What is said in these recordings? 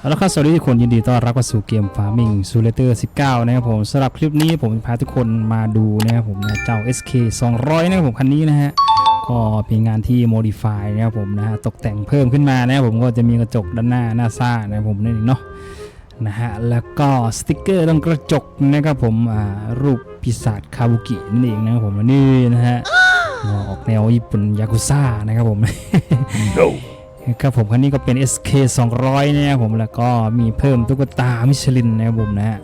เอาละครับสวัสดีทุกคนยินดีต้อนรับเข้าสู่เกม Farming Simulator 19 นะครับผมสำหรับคลิปนี้ผมจะพาทุกคนมาดูนะครับผมนะเจ้า SK 200 นะครับผมคันนี้นะฮะก็เป็นงานที่ modify นะครับผมนะฮะตกแต่งเพิ่มขึ้นมานะครับผมก็จะมีกระจกด้านหน้าหน้าซ่านะครับผมนั่นเองเนาะนะฮะแล้วก็สติกเกอร์ตรงกระจกนะครับผมอ่ารูปปีศาจคาบุกินั่นเองนะครับผมนี่นะฮะออกแนวญี่ปุ่นยากุซ่านะครับผม ครับผมคันนี้ก็เป็น SK 200นะครับผมแล้วก็มีเพิ่มตุ๊กตามิชลินนะครับผมนะฮะ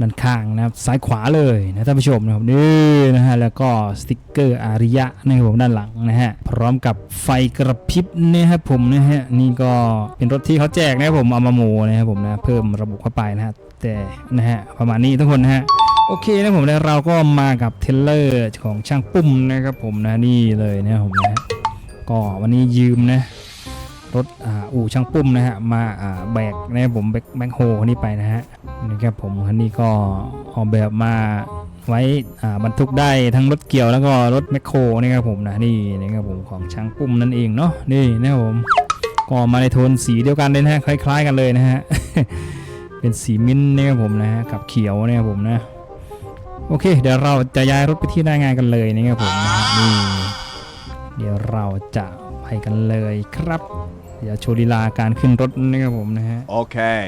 ด้านข้างนะครับซ้ายขวาเลยนะท่านผู้ชมนะครับนี่นะฮะแล้วก็สติกเกอร์อาริยะนะครับผมด้านหลังนะฮะพร้อมกับไฟกระพริบนะครับผมนะฮะนี่ก็เป็นรถที่เขาแจกนะครับผมเอามาโมนะครับผมนะเพิ่มระบบเข้าไปนะฮะแต่นะฮะประมาณนี้ทุกคนนะฮะโอเคนะผมนะเราก็มากับเทเลอร์ของช่างปุ้มนะครับผมนะนี่เลยนะครับผมนะฮะก็วันนี้ยืมนะ รถอ,อู่ช่างปุ้มนะฮะมาแบกนะผมแบกแบกโฮคันนี้ไปนะฮะนี่ครับผมคันนี้ก็ออกแบบมาไว้บรรทุกได้ทั้งรถเกี่ยวแล้วก็รถแมคโครนะครับผมนะนี่นะครับผมของช่างปุ้มนั่นเองเนาะนี่นะครับผมก็มาในโทนสีเดียวกันเลยนะฮะคล้าย ๆ กันเลยนะฮะเป็นสีมิ้นท์นะครับผมนะฮะกับเขียวนะครับผมนะโอเค เดี๋ยวเราจะย้ายรถไปที่หน้างานกันเลยนะครับผมนะฮะนี่เดี๋ยวเราจะไปกันเลยครับ เดี๋ยวโชว์ลีลาการขึ้นรถนะครับผมนะฮะ Okay.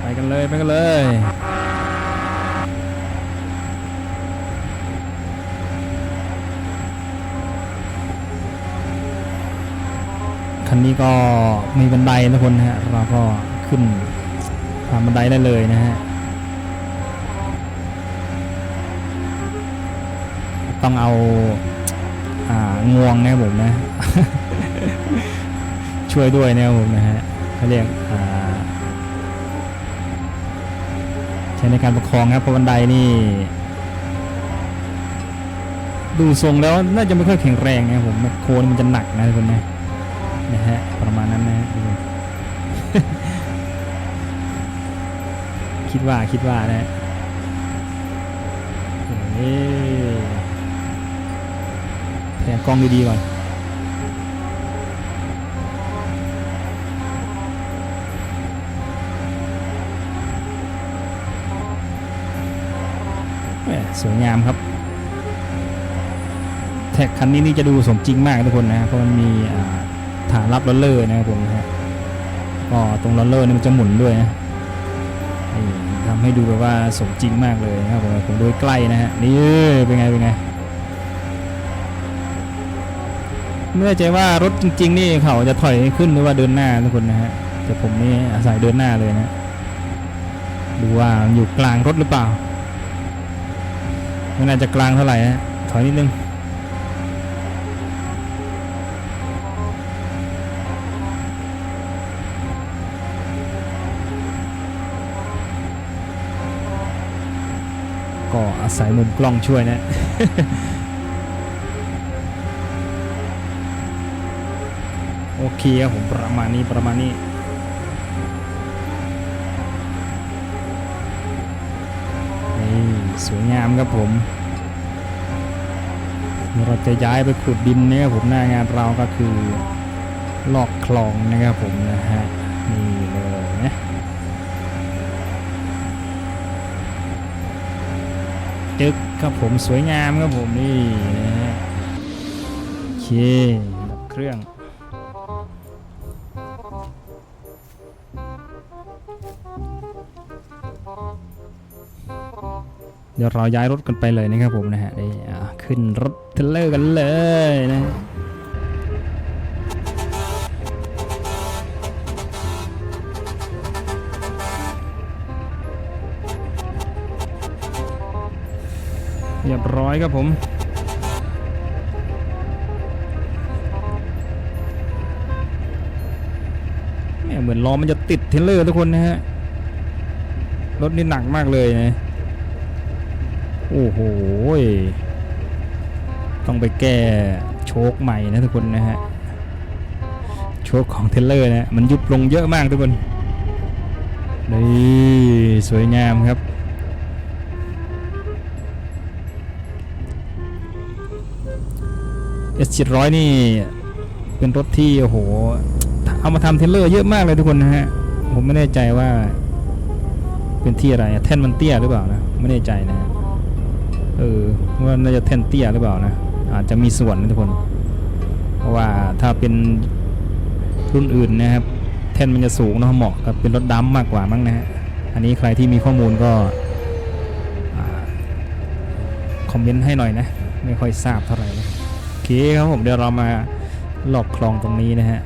ไปกันเลย ไปกันเลย คันนี้ก็มีบันไดนะทุกคนนะฮะ เราก็ขึ้นตามบันไดได้เลยนะฮะ ต้องเอาอ่างวงนะครับผมนะ ช่วยด้วยนะครับผมนะฮะเขาเรียกใช้ในการประคองครับเพราะบันไดนี่ดูทรงแล้วน่าจะไม่ค่อยแข็งแรงนะครับผมโคนมันจะหนักนะทุกคนนะนะฮะประมาณนั้นนะฮะคิดว่าคิดว่านะฮะเอ้ยแผนกล้องดีๆก่อน สวยงามครับ แท็กคันนี้นี่จะดูสมจริงมากทุกคนนะเพราะมันมีฐานรับลอลเลอร์นะครับผมนะก็ตรงลอลเลอร์นี่มันจะหมุนด้วยนะทำให้ดูแบบว่าสมจริงมากเลยนะครับผมผมดูใกล้นะฮะนี่เป็นไงเป็นไงเมื่อใจว่ารถจริง ๆ นี่เขาจะถอยขึ้นหรือว่าเดินหน้าทุกคนนะฮะแต่ผมนี่อาศัยเดินหน้าเลยนะดูว่าอยู่กลางรถหรือเปล่า ม่น่าจะกลางเท่าไหร่ฮะถอยนิดนึงก็อาศัยมุมกล้องช่วยนะโอเคครับผมประมาณนี้ประมาณนี้ สวยงามครับผม เราจะย้ายไปขุดดินนี่ครับผมหน้างานเราก็คือลอกคลองนะครับผมนะฮะนี่เลยนะจึกครับผมสวยงามครับผมนี่นะฮะโอเคดับเครื่อง ดี๋ยวเราย้ายรถกันไปเลยนะครับผมนะฮะนี่ขึ้นรถเทเลอร์กันเลยนะเรียบร้อยครับผมเหมือนล้อมันจะติดเทเลอร์ทุกคนนะฮะ รถนี่หนักมากเลยนะ โอ้โห ต้องไปแก้โชคใหม่นะทุกคนนะฮะ โชคของเทเลอร์นะ มันยุบลงเยอะมากทุกคน นี่สวยงามครับ S 7 0 0นี่ เป็นรถที่โอ้โห เอามาทำเทเลอร์เยอะมากเลยทุกคนนะฮะ ผมไม่แน่ใจว่า เป็นที่อะไร แท่นมันเตี้ยหรือเปล่านะ ไม่แน่ใจนะฮะ เออว่าน่าจะแท่นเตี้ยหรือเปล่านะ อาจจะมีส่วนนะทุกคน เพราะว่าถ้าเป็นรุ่นอื่นนะครับ แท่นมันจะสูงเนอะเหมาะกับเป็นรถดำมากกว่ามั้งนะฮะอันนี้ใครที่มีข้อมูลก็อคอมเมนต์ให้หน่อยนะ ไม่ค่อยทราบเท่าไหร่นะโอเคครับผมเดี๋ยวเรามาหลอกคลองตรงนี้นะฮะ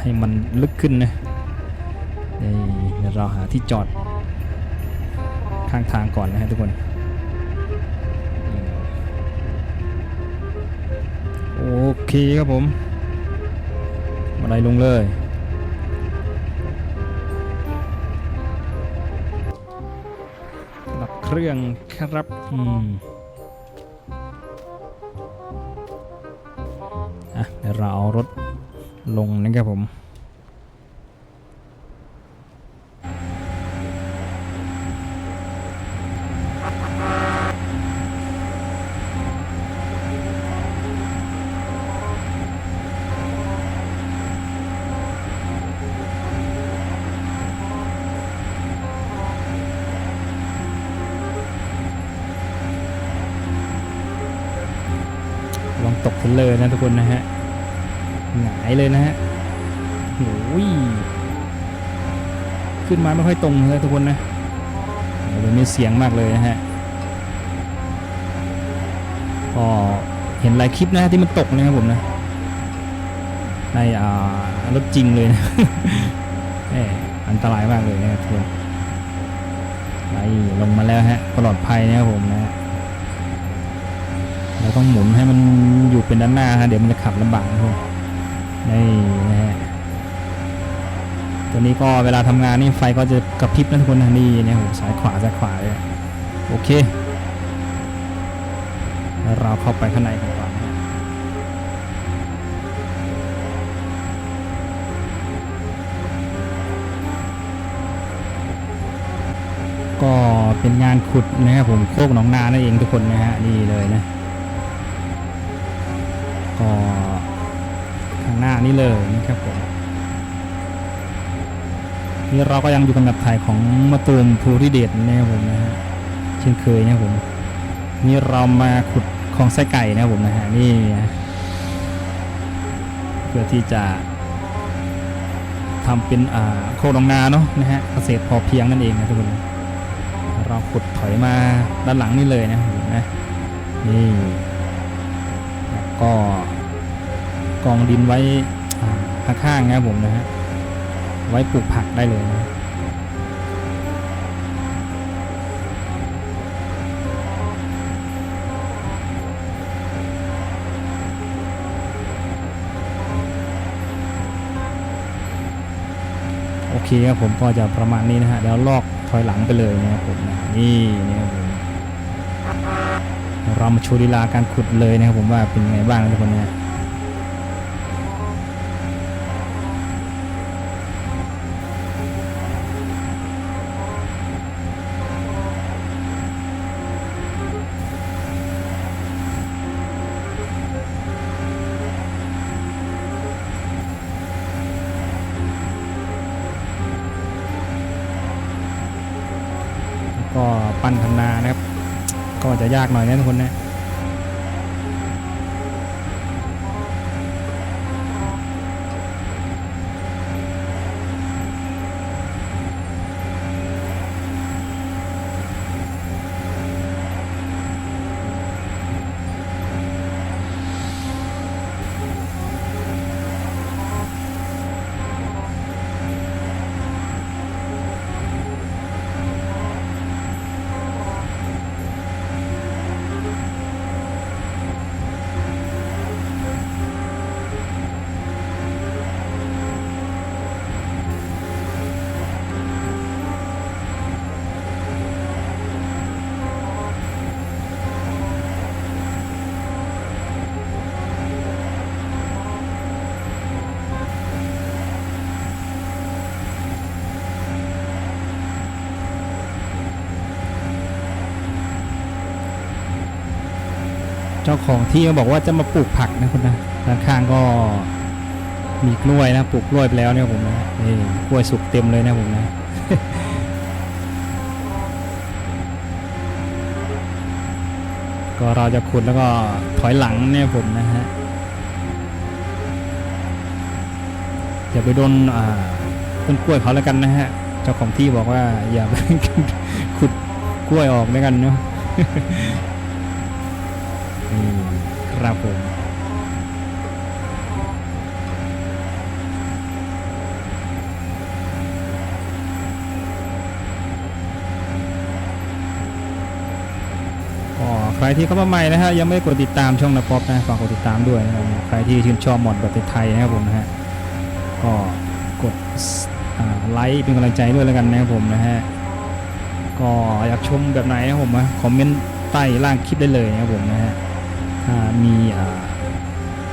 ให้มันลึกขึ้นนะเดี๋ยวเราหาที่จอดข้างทางก่อนนะฮะทุกคน โอเคครับผมมาไดลงเลยดับเครื่องครับอืมอะเดี๋ยวเราเอารถลงนะครับผม ลองตกเลเลอร์นะทุกคนนะฮะหงายเลยนะฮะโอ้ยขึ้นมาไม่ค่อยตรงเลยทุกคนนะโอ้โหมีเสียงมากเลยนะฮะก็เห็นหลายคลิปนะที่มันตกนะครับผมนะในอ่ารถจริงเลยนะแหมอันตรายมากเลยนะครับทุกคนไล่ลงมาแล้วฮะปลอดภัยนะครับผมนะ เราต้องหมุนให้มันอยู่เป็นด้านหน้าฮะเดี๋ยวมันจะขับลำบากนะทุกคนนี่นะฮะตัวนี้ก็เวลาทำงานนี่ไฟก็จะกระพริบนะทุกคนนะนี่เนี่ยโหซ้ายขวาซ้ายขวาเลยโอเคแล้วเราเข้าไปข้างในกันก่อนก็เป็นงานขุดนะครับผมโคกหนองนานั่นเองทุกคนนะฮะนี่เลยนะ นี่เลยนะครับผมนี่เราก็ยังอยู่กับแบบถ่ายของมาตูมภูริเดชนะครับผมนะฮะเช่นเคยนะครับผม นี่เรามาขุดคลองไส้ไก่นะครับผมนะฮะนี่เพื่อที่จะทำเป็นอ่าโคกนองนาเนาะนะฮะเกษตรพอเพียงนั่นเองนะทุกคนเราขุดถอยมาด้านหลังนี่เลยนะครับผมนะนี่ก็กองดินไว้ ข้างๆนะครับผมนะฮะไว้ปลูกผักได้เลยนะโอเคครับผมก็จะประมาณนี้นะฮะเดี๋ยวลอกถอยหลังไปเลยนะครับผมนะนี่นะครับผมเรามาโชว์ลีลาการขุดเลยนะครับผมว่าเป็นไงบ้างทุกคนนะ จะยากหน่อยนะทุกคนนะ เจ้าของที่ก็บอกว่าจะมาปลูกผักนะคุณนะด้านข้างก็มีกล้วยนะปลูกกล้วยไปแล้วเนี่ยผมนะนี่กล้วยสุกเต็มเลยนะผมนะก็เราจะขุดแล้วก็ถอยหลังเนี่ยผมนะฮะอย่าไปโดนอ่าต้นกล้วยเขาแล้วกันนะฮะ เจ้าของที่บอกว่าอย่าไปขุดกล้วยออกแล้วกันเนาะ ครับผมใครที่เข้ามาใหม่นะฮะยังไม่กดติดตามช่องนะป๊อปนะฝากกดติดตามด้วยนะครับใครที่ชื่นชอบมอดแบบไทยนะครับผมนะฮะก็กดไลค์เป็นกำลังใจด้วยแล้วกันนะครับผมนะฮะก็อยากชมแบบไหนนะครับผมนะคอมเมนต์ใต้ล่างคลิปได้เลยนะครับผมนะฮะ ถ้ามี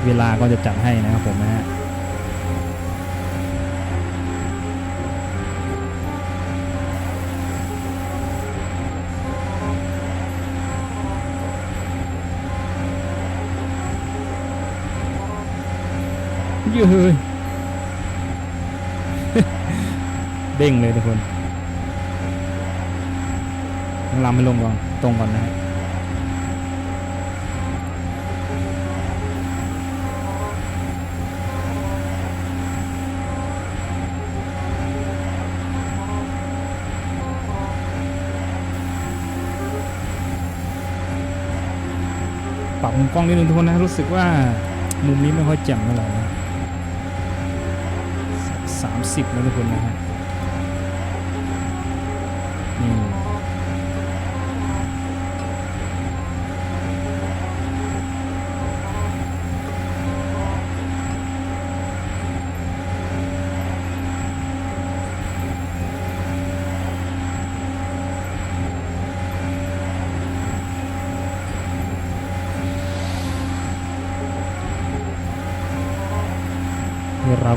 เวลาก็จะจัดให้นะครับผมนะฮะเย้ยเด้งเลยทุกคนต้องลำให้ลงก่อน ตรงก่อนนะฮะ ปรับมุมกล้องนิดนึงทุกคนนะรู้สึกว่ามุมนี้ไม่ค่อยแจ่มเท่าไหร่นะสามสิบนะทุกคนนะฮะ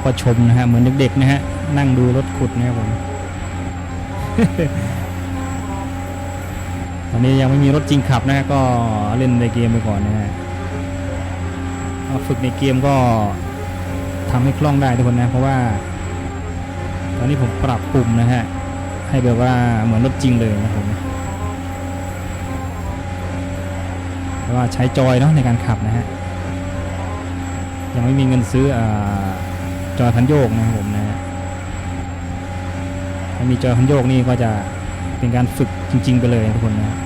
ก็ชมนะฮะเหมือนเด็กๆนะฮะนั่งดูรถขุดนะครับผมตอนนี้ยังไม่มีรถจริงขับนะฮะก็เล่นในเกมไปก่อนนะฮะฝึกในเกมก็ทำให้คล่องได้ทุกคนนะ เพราะว่า ตอนนี้ผมปรับปุ่มนะฮะให้แบบว่าเหมือนรถจริงเลยนะผมแต่ว่าใช้จอยเนาะในการขับนะฮะยังไม่มีเงินซื้ออา จอยคันโยกนะครับผมนะฮะถ้ามีจอยคันโยกนี่ก็จะเป็นการฝึกจริง ๆ ไปเลยทุกคนนะ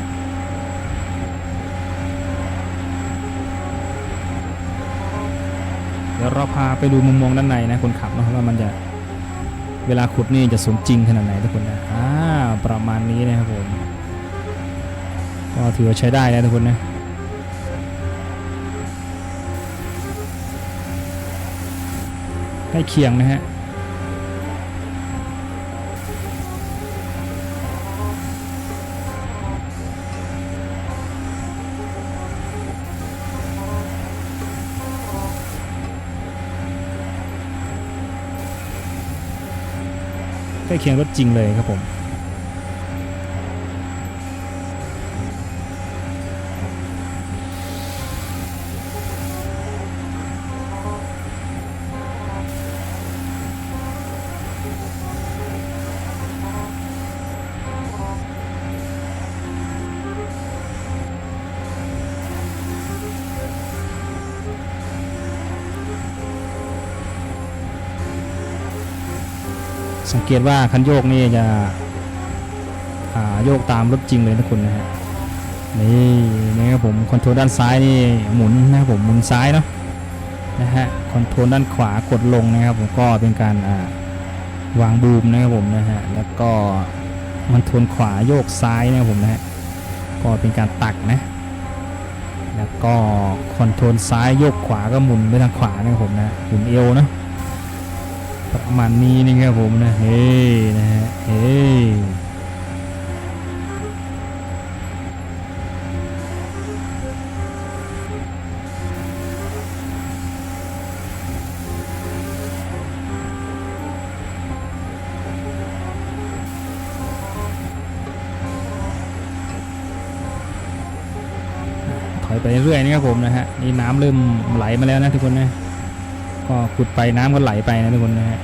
เดี๋ยวเราพาไปดูมุมมองด้านในนะคนขับเนอะว่ามันจะเวลาขุดนี่จะสมจริงขนาดไหนทุกคนนะอ่าประมาณนี้นะครับผมก็ถือว่าใช้ได้นะทุกคนนะ ใกล้เคียงนะฮะใกล้เคียงรถจริงเลยครับผม สังเกตว่าคันโยกนี่จะโยกตามรถจริงเลยนะคุณนะฮะนี่นะครับผมคอนโทรลด้านซ้ายนี่หมุนนะครับผมหมุนซ้ายเนาะนะฮะคอนโทรลด้านขวากดลงนะครับผมก็เป็นการาวางบูมนะครับผมนะฮะแล้วก็มันทวนขวาโยกซ้ายนะครับผมนะฮะก็เป็นการตักนะแล้วก็คอนโทรลซ้ายโยกขวาก็หมุนไปทางขวานะครับผมนะหมุนเอวเนาะ ประมาณนี้นะครับผมนะเฮ้นะฮะเฮ้ถอยไปเรื่อยๆนะครับผมนะฮะนี่น้ำเริ่มไหลมาแล้วนะทุกคนนะ ก็ขุดไปน้ำก็ไหลไปนะทุกคนนะฮะ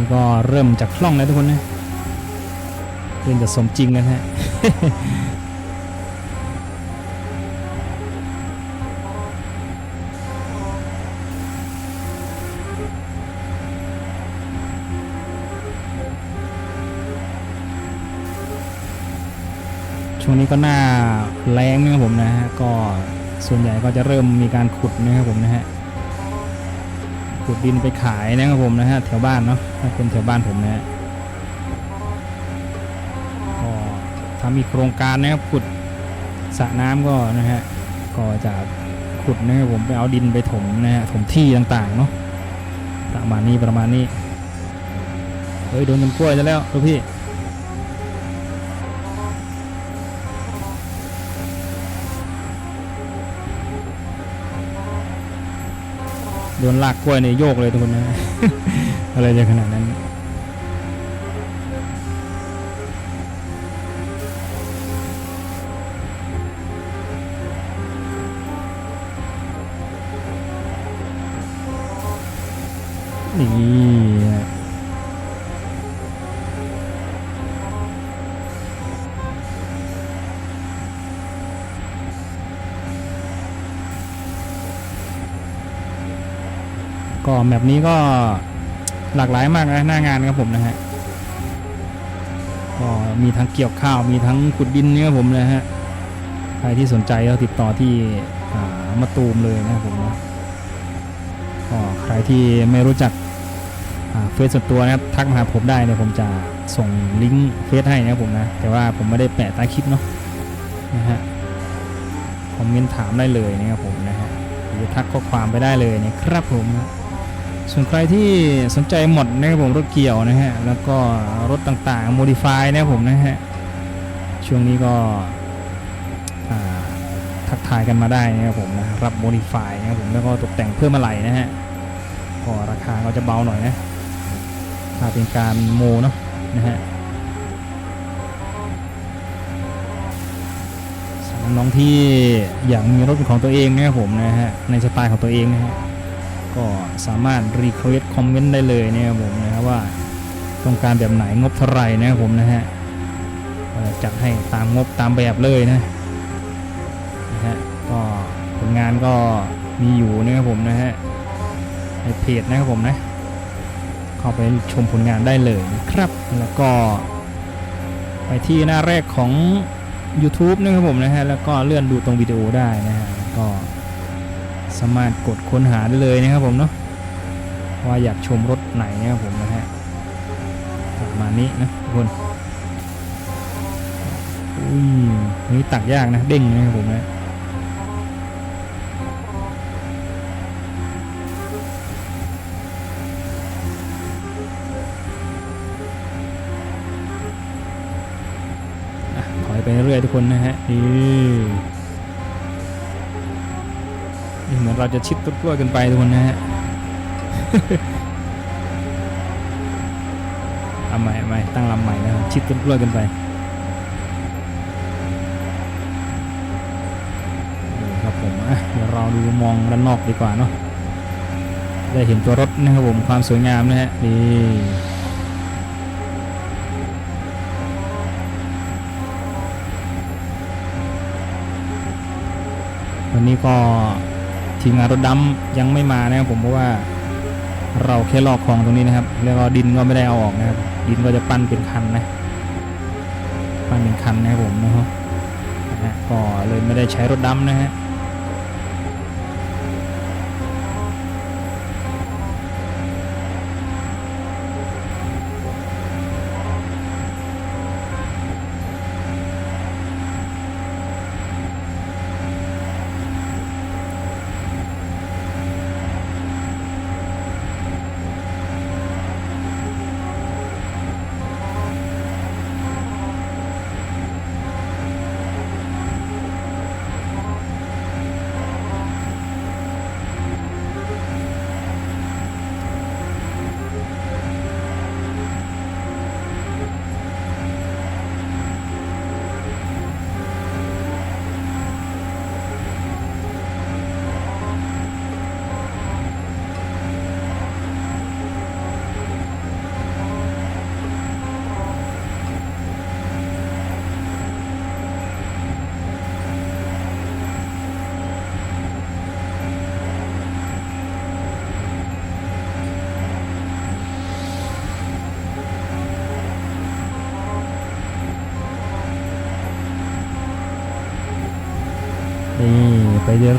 นี่ก็เริ่มจากคล่องแล้วทุกคนนะเริ่มจะสมจริงกันฮะช่วงนี้ก็หน้าแรงนะครับผมนะฮะก็ส่วนใหญ่ก็จะเริ่มมีการขุดนะครับผมนะฮะ ขุดดินไปขายนะครับผมนะฮะแถวบ้านเนาะถ้าคนแถวบ้านผมนะฮะก็ถ้ามีโครงการนะครับขุดสระน้ำก็นะฮะก็จะขุดนะครับผมไปเอาดินไปถมนะฮะถมที่ต่างๆเนาะประมาณนี้ประมาณนี้เฮ้ยโดนต้นกล้วยจะแล้วลูกพี่ โดนลากกล้วยในยโยกเลยทุกคนนะ อะไรจะขนาดนั้น นี่ ก็แมปนี้ก็หลากหลายมากนะหน้างานครับผมนะฮะก็มีทั้งเกี่ยวข้าวมีทั้งขุดดินนี่ครับผมนะฮะใครที่สนใจก็ติดต่อที่อ่ามะตูมเลยนะครับผมนะก็ใครที่ไม่รู้จักเฟซส่วนตัวนะครับทักมาหาผมได้เนี่ยผมจะส่งลิงก์เฟซให้นะครับผมนะแต่ว่าผมไม่ได้แปะใต้คลิปเนาะนะฮะคอมเมนต์ถามได้เลยนะครับผมนะฮะหรือทักข้อความไปได้เลยนะครับผมนะ ส่วนใครที่สนใจหมดนะครับผมรถเกี่ยวนะฮะแล้วก็รถต่างๆ modify นะครับผมนะฮะช่วงนี้ก็ทักทายกันมาได้นะครับผมนะรับโมดิฟายนะครับผมแล้วก็ตกแต่งเพิ่มอะไรนะฮะก็ราคาก็จะเบาหน่อยนะถ้าเป็นการโมเนาะนะฮะน้องที่อยากมีรถเป็นของตัวเองนะครับผมนะฮะในสไตล์ของตัวเองนะฮะ ก็สามารถรีเควสคอมเมนต์ได้เลยนะครับผมนะครับว่าต้องการแบบไหนงบเท่าไหร่นะครับผมนะฮะจะจัดให้ตามงบตามแบบเลยนะนะฮะก็ผลงานก็มีอยู่นะครับผมนะฮะในเพจนะครับผมนะเข้าไปชมผลงานได้เลยนะครับ แล้วก็ไปที่หน้าแรกของ YouTube นะครับผมนะฮะแล้วก็เลื่อนดูตรงวิดีโอได้นะฮะก็ สามารถกดค้นหาได้เลยนะครับผมเนาะว่าอยากชมรถไหนนะครับผมนะฮะประมาณนี้นะทุกคนอุ้ยนี่ตักยากนะเด้งนะครับผมนะถอยไปเรื่อยทุกคนนะฮะนี่ เราจะชิดต้นกล้วยกันไปทุกคนนะฮะเอาใหม่ใหม่ตั้งลำใหม่นะชิดต้นกล้วยกันไปครับผมเดี๋ยวเราดูมองด้านนอกดีกว่าเนาะได้เห็นตัวรถนะครับผมความสวยงามนะฮะนี่วันนี้ก็ ทีมงานรถดำยังไม่มานะครับผมเพราะว่าเราแค่ลอกคลองตรงนี้นะครับ แล้วก็ดินก็ไม่ได้เอาออกนะครับ ดินก็จะปั้นเป็นคันนะปั้นเป็นคันนะครับผมนะครับก็เลยไม่ได้ใช้รถดำนะฮะ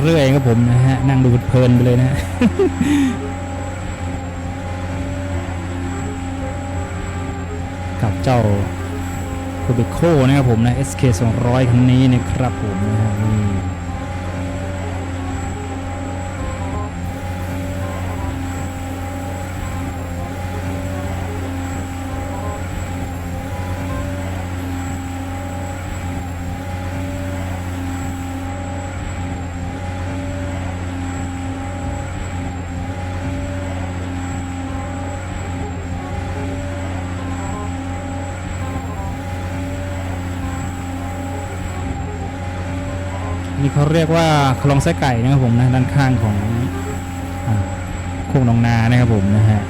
เรื่อยๆครับผมนะฮะนั่งดูเพลินไปเลยนะฮะกับเจ้าโคเบโคนะครับผมนะ SK 200คันนี้นะครับผมนะฮะ เขาเรียกว่าคลองไส้ไก่นะครับผมนะด้านข้างของโคกหนองนานะครับผมนะฮะ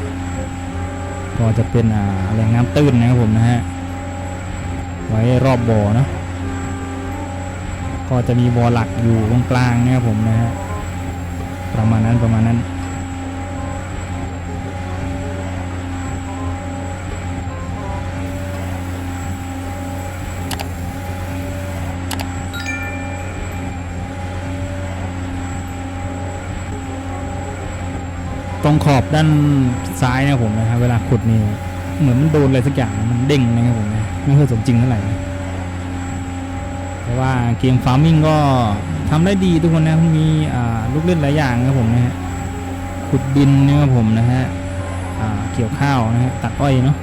ก็จะเป็นแหล่งน้ำตื้นนะครับผมนะฮะไว้รอบบ่อเนาะก็จะมีบ่อหลักอยู่ตรงกลางนะครับผมนะฮะประมาณนั้นประมาณนั้น ตรงขอบด้านซ้ายนะผมนะครับเวลาขุดนี่เหมือนมันโดนอะไรสักอย่างมันเด้งนะครับผมนะไม่ค่อยสมจริงเท่าไหร่แต่ว่าเกมฟาร์มิงก็ทำได้ดีทุกคนนะมีลูกเล่นหลายอย่างนะผมนะฮะขุดดินนะครับผมนะฮะเกี่ยวข้าวนะฮะตัดอ้อยเนาะ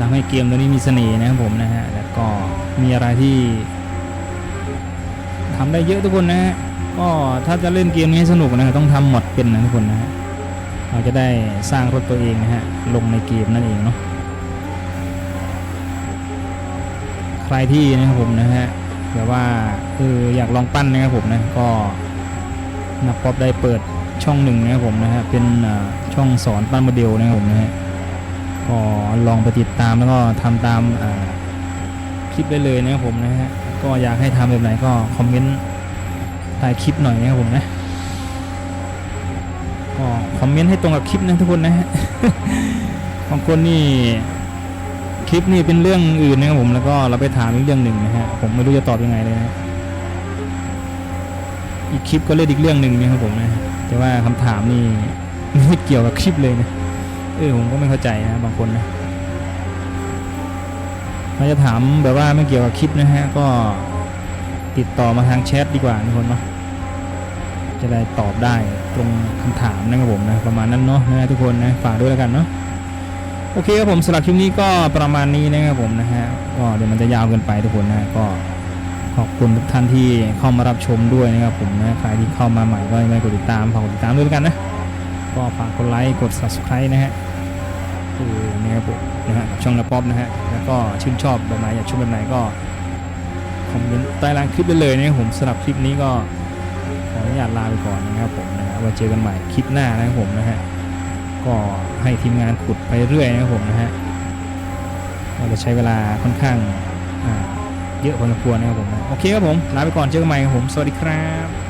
ทำให้เกมตัวนี้มีเสน่ห์นะครับผมนะฮะแล้วก็มีอะไรที่ทำได้เยอะทุกคนนะฮะ ก็ถ้าจะเล่นเกมนี้ให้สนุกนะครับต้องทำหมดเป็นนะทุกคนนะฮะเราจะได้สร้างรถตัวเองนะฮะลงในเกมนั่นเองเนาะใครที่นะครับผมนะฮะแบบว่าเอออยากลองปั้นนะครับผมนะก็นักป๊อปได้เปิดช่องหนึ่งนะครับผมนะฮะเป็นช่องสอนปั้นโมเดลนะครับผมนะฮะก็ลองไปติดตามแล้วก็ทำตามคลิปได้เลยนะครับผมนะฮะก็อยากให้ทำแบบไหนก็คอมเมนต์ ถ่ายคลิปหน่อยนะครับผมนะก็คอมเมนต์ให้ตรงกับคลิปนะทุกคนนะบางคนนี่คลิปนี่เป็นเรื่องอื่นนะครับผมแล้วก็เราไปถามอีกเรื่องหนึ่งนะฮะผมไม่รู้จะตอบยังไงเลยนะอีกคลิปก็เล่นอีกเรื่องหนึ่งนะครับผมนะแต่ว่าคำถามนี่ไม่เกี่ยวกับคลิปเลยนะเออผมก็ไม่เข้าใจนะบางคนนะเราจะถามแบบว่าไม่เกี่ยวกับคลิปนะฮะก็ ติดต่อมาทางแชทดีกว่าทุกคนเนาะจะได้ตอบได้ตรงคำถามนะครับผมนะประมาณนั้นเนาะนะทุกคนนะฝากด้วยแล้วกันเนาะโอเคครับผมสำหรับคลิปนี้ก็ประมาณนี้นะครับผมนะฮะก็เดี๋ยวมันจะยาวเกินไปทุกคนนะก็ขอบคุณทุกท่านที่เข้ามารับชมด้วยนะครับผมนะใครที่เข้ามาใหม่ก็ยังไม่กดติดตามฝากกดติดตามด้วยแล้วกันนะก็ฝากกดไลค์กด subscribe นะฮะเออนะครับผมนะฮะช่องนาป๊อปนะฮะแล้วก็ชื่นชอบแบบไหนอยากชมแบบไหนก็ คอมเมนต์ใต้ล่างคลิปได้เลยนะครับผมสำหรับคลิปนี้ก็ขออนุญาตลาไปก่อนนะครับผมนะฮะไว้เจอกันใหม่คลิปหน้านะครับผมนะฮะก็ให้ทีมงานขุดไปเรื่อยนะครับผมนะฮะเราจะใช้เวลาค่อนข้างเยอะพอสมควรนะครับผมนะโอเคครับผมลาไปก่อนเจอกันใหม่ครับผมสวัสดีครับ